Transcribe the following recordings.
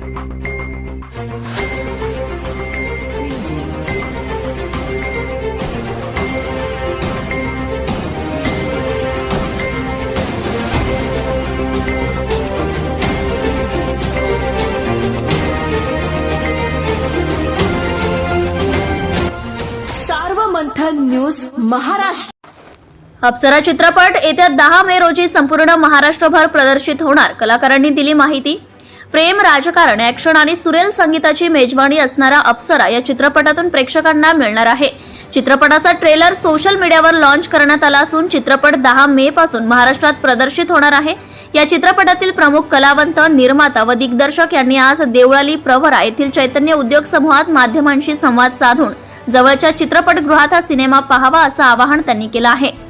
Sarvamanthan news Maharashtra. अप्सरा चित्रपट येत्या दहा मे रोजी संपूर्ण महाराष्ट्रभर प्रदर्शित होणार. कलाकारांनी दिली माहिती. प्रेम राजकारण ऍक्शन आणि सुरेल संगीताची मेजवानी असणारा अप्सरा या चित्रपटातून प्रेक्षकांना मिळणार आहे. चित्रपटाचा ट्रेलर सोशल मीडियावर लॉन्च करण्यात आला असून चित्रपट दहा मे पासून महाराष्ट्रात प्रदर्शित होणार आहे. या चित्रपटातील प्रमुख कलावंत निर्माता व दिग्दर्शक यांनी आज देवळाली प्रवरा येथील चैतन्य उद्योग समूहात माध्यमांशी संवाद साधून जवळच्या चित्रपटगृहात हा सिनेमा पाहावा असं आवाहन त्यांनी केलं आहे.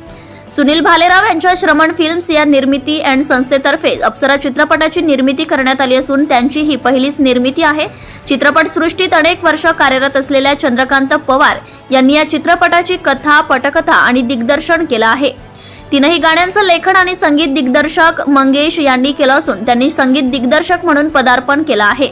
सुनील भालेराव यांच्या श्रमण फिल्म्स या निर्मिती अँड संस्थेतर्फे अप्सरा चित्रपटाची निर्मिती करण्यात आली असून त्यांची ही पहिलीच निर्मिती आहे. चित्रपटसृष्टीत अनेक वर्ष कार्यरत असलेल्या चंद्रकांत पवार यांनी या चित्रपटाची कथा पटकथा आणि दिग्दर्शन केलं आहे. तीनही गाण्यांचं लेखन आणि संगीत दिग्दर्शक मंगेश यांनी केलं असून त्यांनी संगीत दिग्दर्शक म्हणून पदार्पण केलं आहे.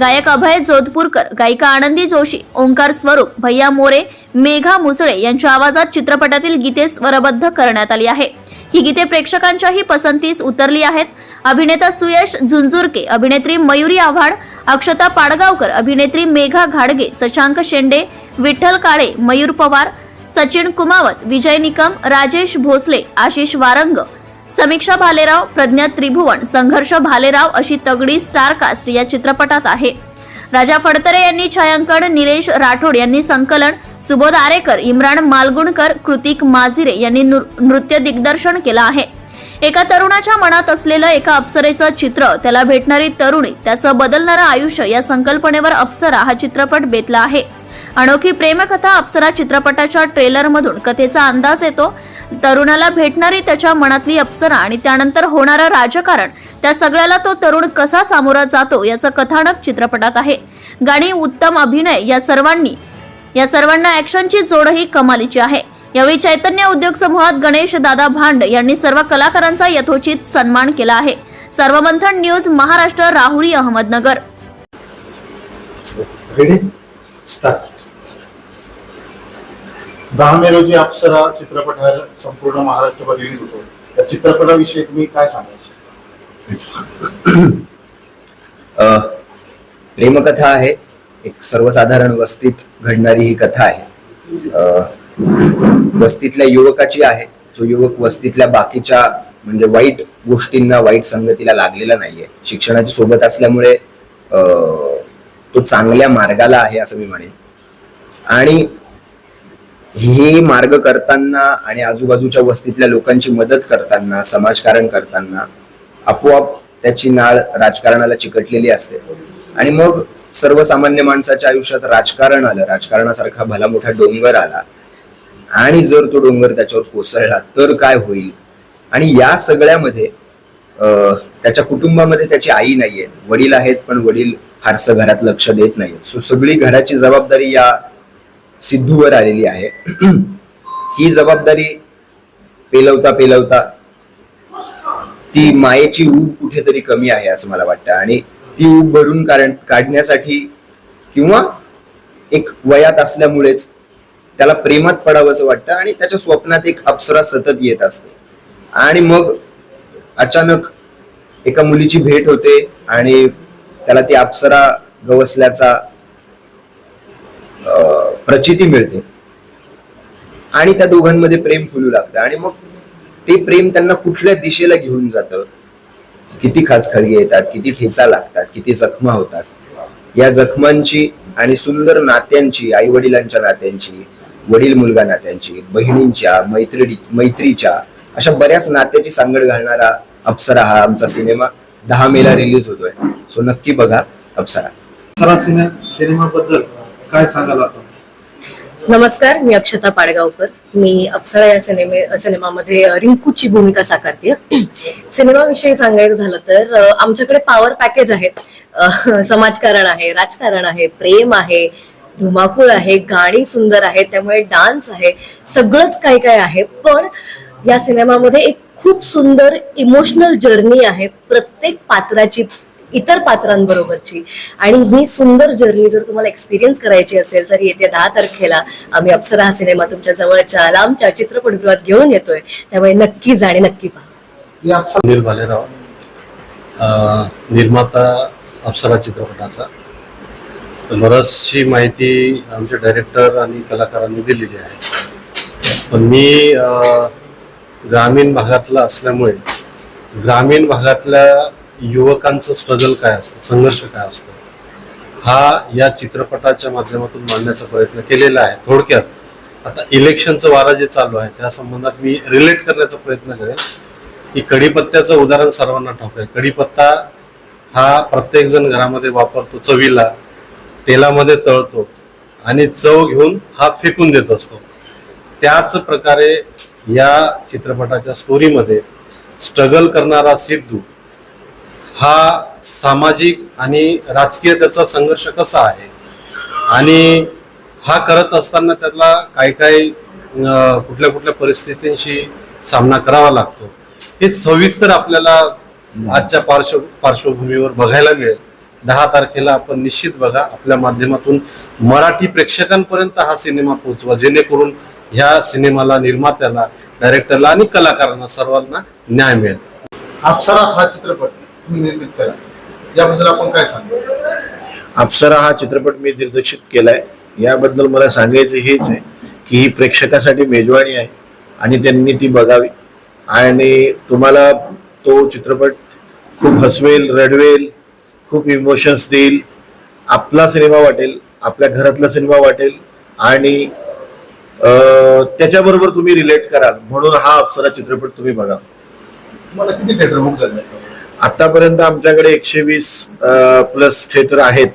गायक अभय जोधपूरकर गायिका आनंदी जोशी ओंकार स्वरूप भैया मोरे मेघा मुसळे यांच्या आवाजात चित्रपटातील गीते स्वरबद्ध करण्यात आली आहे. ही गीते प्रेक्षकांच्याही पसंतीस उतरली आहेत. अभिनेता सुयश झुंझुरके अभिनेत्री मयुरी आव्हाड अक्षता पाडगावकर अभिनेत्री मेघा घाडगे शशांक शेंडे विठ्ठल काळे मयूर पवार सचिन कुमावत विजय निकम राजेश भोसले आशिष वारंग समीक्षा भालेराव प्रज्ञा त्रिभुवन संघर्ष भालेराव अशी तगडी स्टार कास्ट या चित्रपटात आहे. राजा फडतरे यांनी छायांकन निलेश राठोड यांनी संकलन सुबोध आरेकर इम्रान मालगुणकर कृतिक माजिरे यांनी नृ- नृत्य दिग्दर्शन केलं आहे. एका तरुणाच्या मनात असलेलं एका अप्सरेचं चित्र त्याला भेटणारी तरुणी त्याचं बदलणारं आयुष्य या संकल्पनेवर अप्सरा हा चित्रपट बेतला आहे. अनोखी प्रेमकथा अप्सरा चित्रपटाच्या ट्रेलरमधून कथेचा अंदाज येतो. तरुणाला भेटणारी त्याच्या मनातली अप्सरा आणि त्यानंतर होणारं राजकारण त्या सगळ्याला तो तरुण कसा सामोरा जातो याचं कथानक चित्रपटात आहे. गाणी उत्तम अभिनय या सर्वांनी या सर्वांना ऍक्शनची जोडही कमालीची आहे. यावेळी चैतन्य उद्योग समूहात गणेश दादा भांड यांनी सर्व कलाकारांचा यथोचित सन्मान केला आहे. सर्वमंथन न्यूज महाराष्ट्र राहुरी अहमदनगर. स्टार्ट दहा मे रोजी अप्सरा चित्रपट हा संपूर्ण महाराष्ट्रभर रिलीज होतो. त्या चित्रपटाविषयी तुम्ही काय सांगाल? प्रेमकथा आहे. एक सर्वसाधारण वस्तीत घडणारी ही कथा आहे. वस्तीतल्या युवकाची आहे. जो युवक वस्तीतल्या बाकीच्या म्हणजे वाईट गोष्टींना वाईट संगतीला लागलेला नाहीये. शिक्षणाची सोबत असल्यामुळे तो चांगल्या मार्गाला आहे असं मी म्हणेन. आणि हे मार्ग करताना आणि आजूबाजूच्या वस्तीतल्या लोकांची मदत करताना समाजकारण करताना आपोआप त्याची नाळ राजकारणाला चिकटलेली असते. आणि मग सर्वसामान्य माणसाच्या आयुष्यात राजकारण आलं. राजकारणासारखा भला मोठा डोंगर आला. आणि जर तो डोंगर त्याच्यावर कोसळला तर काय होईल? आणि या सगळ्यामध्ये त्याच्या कुटुंबामध्ये त्याची आई नाहीये. वडील आहेत पण वडील फारसं घरात लक्ष देत नाहीत सो सगळी घराची जबाबदारी या सिद्धूवर आलेली आहे. ही जबाबदारी पेलवता पेलवता ती मायेची ऊब कुठेतरी कमी आहे असं मला वाटतं. आणि ती ऊब भरून कारण काढण्यासाठी किंवा एक वयात असल्यामुळेच त्याला प्रेमात पडावंसं वाटतं आणि त्याच्या स्वप्नात एक अप्सरा सतत येत असते. आणि मग अचानक एका मुलीची भेट होते आणि त्याला ती अप्सरा गवसल्याचा प्रचिती मिळते. आणि त्या दोघांमध्ये प्रेम फुलू लागतं. आणि मग ते प्रेम त्यांना कुठल्या दिशेला घेऊन जातं? किती खाचखळगे येतात किती ठेचा लागतात किती जखमा होतात. या जखमांची आणि सुंदर नात्यांची आई वडिलांच्या नात्यांची वडील मुलगा नात्यांची बहिणींच्या मैत्रिणी मैत्रीच्या अशा बऱ्याच नात्याची सांगड घालणारा अप्सरा हा आमचा सिनेमा दहा मेला रिलीज होतोय. सो नक्की बघा अप्सरा. सिनेमा बद्दल सिनेमाबद्दल काय सांगाल आपण? नमस्कार मी अक्षता पाडगावकर. मी अप्सरा या सिनेमे सिनेमामध्ये रिंकूची भूमिका साकारते. सिनेमाविषयी सांगायचं झालं तर आमच्याकडे पॉवर पॅकेज आहेत समाजकारण आहे राजकारण आहे प्रेम आहे धुमाकूळ आहे गाणी सुंदर आहेत त्यामुळे डान्स आहे सगळंच काय काय आहे. पण या सिनेमामध्ये एक खूप सुंदर इमोशनल जर्नी आहे. प्रत्येक पात्राची इतर पात्रांबरोबरची. आणि ही सुंदर जर्नी जर तुम्हाला एक्सपिरियन्स करायची असेल तर येत्या दहा तारखेला आम्ही अप्सरा हा सिनेमा तुमच्या जवळच्या लांबच्या चित्रपटगृहात घेऊन येतोय. त्यामुळे नक्की जा आणि नक्की पहा. सुनील भालेराव अ, निर्माता अप्सरा चित्रपटाचा. तर बरचशी माहिती आमचे डायरेक्टर आणि कलाकारांनी दिलेली आहे. पण मी ग्रामीण भागातला असल्यामुळे ग्रामीण भागातल्या युवकांचं स्ट्रगल काय असतं? संघर्ष काय असतो? हा या चित्रपटाच्या माध्यमातून मांडण्याचा प्रयत्न केलेला आहे थोडक्यात. आता इलेक्शनचं वारा जे चालू आहे त्या संबंधात मी रिलेट करण्याचा प्रयत्न करेन. की कढीपत्त्याचं उदाहरण सर्वांना ठाऊक आहे. कढीपत्ता हा प्रत्येकजण घरामध्ये वापरतो चवीला तेलामध्ये तळतो आणि चव घेऊन हा फेकून देत असतो. त्याच प्रकारे या चित्रपटाच्या स्टोरीमध्ये स्ट्रगल करणारा सिद्धू हा सामाजिक आणि राजकीय त्याचा संघर्ष कसा आहे? आणि हा करत असताना त्याला काय काय अं, कुठल्या कुठल्या परिस्थितींशी सामना करावा लागतो? हे सविस्तर आपल्याला आजच्या पार्श्व पार्श्वभूमीवर बघायला मिळेल. दहा तारखेला आपण निश्चित बघा आपल्या माध्यमातून मराठी प्रेक्षकांपर्यंत हा सिनेमा पोहोचवा जेणेकरून ह्या सिनेमाला निर्मात्याला डायरेक्टरला आणि कलाकारांना सर्वांना न्याय मिळेल. अप्सरा हा चित्रपट. तुम्ही निर्मित करा. याबद्दल आपण काय सांगू? अप्सरा हा चित्रपट मी दिग्दर्शित केलाय. याबद्दल मला सांगायचं हेच आहे की ही प्रेक्षकासाठी मेजवानी आहे आणि त्यांनी ती बघावी. आणि तुम्हाला तो चित्रपट खूप हसवेल रडवेल खूप इमोशन्स देईल. आपला सिनेमा वाटेल आपल्या घरातला सिनेमा वाटेल आणि त्याच्याबरोबर तुम्ही रिलेट कराल. म्हणून हा अप्सरा चित्रपट तुम्ही बघा. तुम्हाला किती थिएटर बुक झाले? आतापर्यंत आमच्याकडे एकशे वीस प्लस थिएटर आहेत.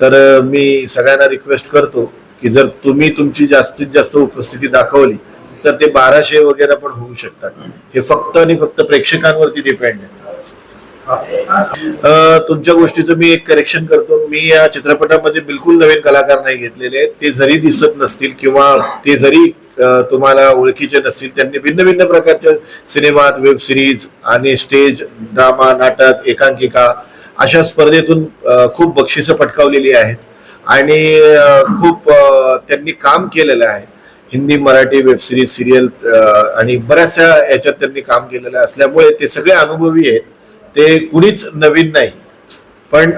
तर मी सगळ्यांना रिक्वेस्ट करतो की जर तुम्ही तुमची जास्तीत जास्त उपस्थिती दाखवली तर ते बाराशे वगैरे पण होऊ शकतात. हे फक्त आणि फक्त प्रेक्षकांवरती डिपेंड आहे. तुमच्या गोष्टीचं मी एक करेक्शन करतो. मी या चित्रपटामध्ये बिलकुल नवीन कलाकार नाही घेतलेले. ते जरी दिसत नसतील किंवा ते जरी तुम्हाला ओळखीचे नसतील त्यांनी भिन्न भिन्न प्रकारच्या सिनेमात वेब सिरीज आणि स्टेज ड्रामा नाटक एकांकिका अशा स्पर्धेतून खूप बक्षिसं पटकावलेली आहेत. आणि खूप त्यांनी काम केलेलं आहे. Hindi Marathi web series serial आणि बऱ्याचशा याच्यात त्यांनी काम केलेलं असल्यामुळे ते सगळे अनुभवी आहेत. ते कुणीच नवीन नाही. पण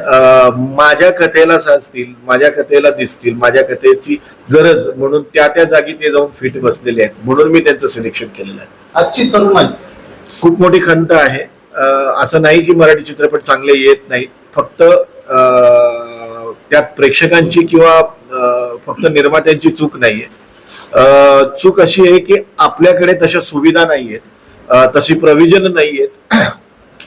माझ्या कथेला साजतील माझ्या कथेला दिसतील माझ्या कथेची गरज म्हणून त्या त्या जागी ते जाऊन फिट बसलेले आहेत म्हणून मी त्यांचं सिलेक्शन केलेलं आहे. आजची तरुणाई खूप मोठी खंत आहे. असं नाही की मराठी चित्रपट चांगले येत नाही. फक्त त्यात प्रेक्षकांची किंवा फक्त निर्मात्यांची चूक नाहीये. चूक अशी आहे की आपल्याकडे तशा सुविधा नाहीयेत. तशी प्रविजन नाहीयेत.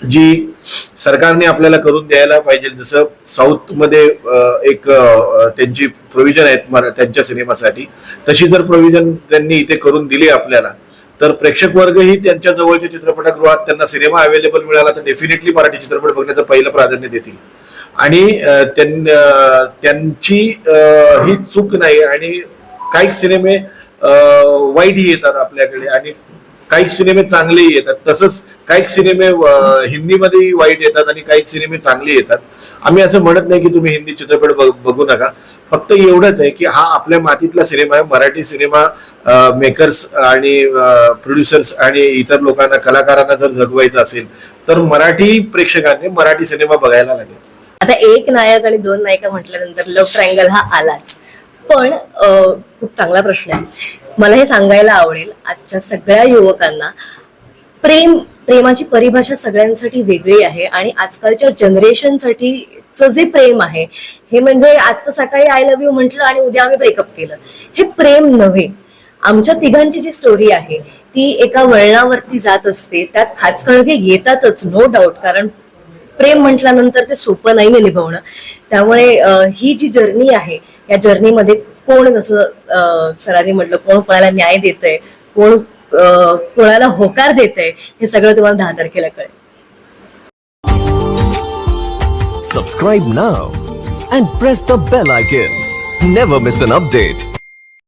जी सरकारने आपल्याला करून द्यायला पाहिजे. जसं साऊथमध्ये एक त्यांची प्रोव्हिजन आहेत मरा- त्यांच्या सिनेमासाठी. तशी जर प्रोव्हिजन त्यांनी इथे करून दिली आपल्याला तर प्रेक्षक वर्गही त्यांच्या जवळच्या चित्रपटगृहात त्यांना सिनेमा अवेलेबल मिळाला तर डेफिनेटली मराठी चित्रपट बघण्याचं पहिलं प्राधान्य देतील. आणि त्यांची ही चूक नाही आणि काही सिनेमे वाईटही येतात आपल्याकडे. आणि काही सिनेमे चांगलेही येतात तसंच काही सिनेमे अं, हिंदीमध्येही वाईट येतात आणि काही सिनेमे चांगले येतात. आम्ही असं म्हणत नाही की तुम्ही हिंदी चित्रपट बघू नका. फक्त एवढंच आहे की हा आपल्या मातीतला सिनेमा आहे. मराठी सिनेमा मेकर्स आणि प्रोड्युसर्स आणि इतर लोकांना कलाकारांना जर जगवायचं असेल तर मराठी प्रेक्षकांनी मराठी सिनेमा बघायला लागेल. आता एक नायक आणि दोन नायिका म्हटल्यानंतर लव्ह ट्रायंगल हा आलाच. पण खूप चांगला प्रश्न आहे. मला हे सांगायला आवडेल आजच्या सगळ्या युवकांना प्रेम प्रेमाची परिभाषा सगळ्यांसाठी वेगळी आहे आणि आजकालच्या जनरेशनसाठीचं जे प्रेम आहे हे म्हणजे आता सकाळी आय लव्ह यू म्हटलं आणि उद्या आम्ही ब्रेकअप केलं. हे प्रेम नव्हे. आमच्या तिघांची जी स्टोरी आहे ती एका वळणावरती जात असते. त्यात खाचखळगे येतातच नो डाऊट कारण प्रेम म्हटल्यानंतर ते सोपं नाही निभवणं. त्यामुळे ही जी जर्नी आहे या जर्नीमध्ये कोण जसं अं, सरांनी म्हटलं कोण कोणाला न्याय देतंय कोण अं, कोणाला होकार देतंय हे सगळं तुम्हाला दहा तारखेला कळेल. Subscribe now and press the bell icon never miss an update